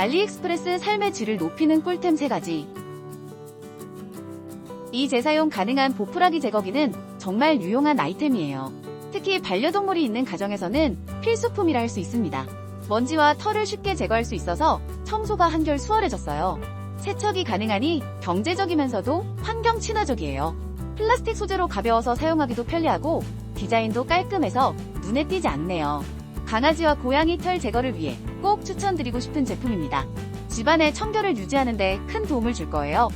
알리익스프레스 삶의 질을 높이는 꿀템 3가지. 이 재사용 가능한 보풀하기 제거기는 정말 유용한 아이템이에요. 특히 반려동물이 있는 가정에서는 필수품이라 할 수 있습니다. 먼지와 털을 쉽게 제거할 수 있어서 청소가 한결 수월해졌어요. 세척이 가능하니 경제적이면서도 환경 친화적이에요. 플라스틱 소재로 가벼워서 사용하기도 편리하고 디자인도 깔끔해서 눈에 띄지 않네요. 강아지와 고양이 털 제거를 위해 꼭 추천드리고 싶은 제품입니다. 집안의 청결을 유지하는데 큰 도움을 줄 거예요.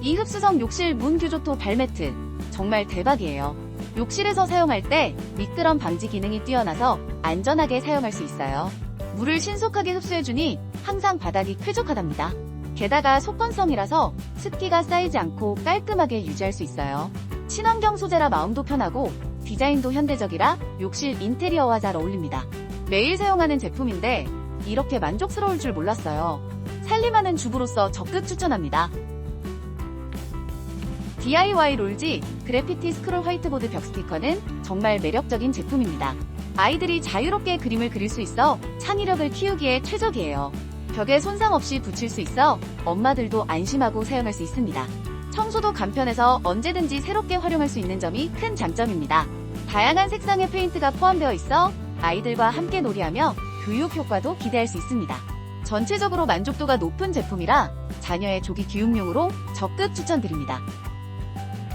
이 흡수성 욕실 문 규조토 발매트 정말 대박이에요. 욕실에서 사용할 때 미끄럼 방지 기능이 뛰어나서 안전하게 사용할 수 있어요. 물을 신속하게 흡수해주니 항상 바닥이 쾌적하답니다. 게다가 속건성이라서 습기가 쌓이지 않고 깔끔하게 유지할 수 있어요. 친환경 소재라 마음도 편하고 디자인도 현대적이라 욕실 인테리어와 잘 어울립니다. 매일 사용하는 제품인데 이렇게 만족스러울 줄 몰랐어요. 살림하는 주부로서 적극 추천합니다. DIY 롤지 그래피티 스크롤 화이트보드 벽 스티커는 정말 매력적인 제품입니다. 아이들이 자유롭게 그림을 그릴 수 있어 창의력을 키우기에 최적이에요. 벽에 손상 없이 붙일 수 있어 엄마들도 안심하고 사용할 수 있습니다. 청소도 간편해서 언제든지 새롭게 활용할 수 있는 점이 큰 장점입니다. 다양한 색상의 페인트가 포함되어 있어 아이들과 함께 놀이하며 교육 효과도 기대할 수 있습니다. 전체적으로 만족도가 높은 제품이라 자녀의 조기 교육용으로 적극 추천드립니다.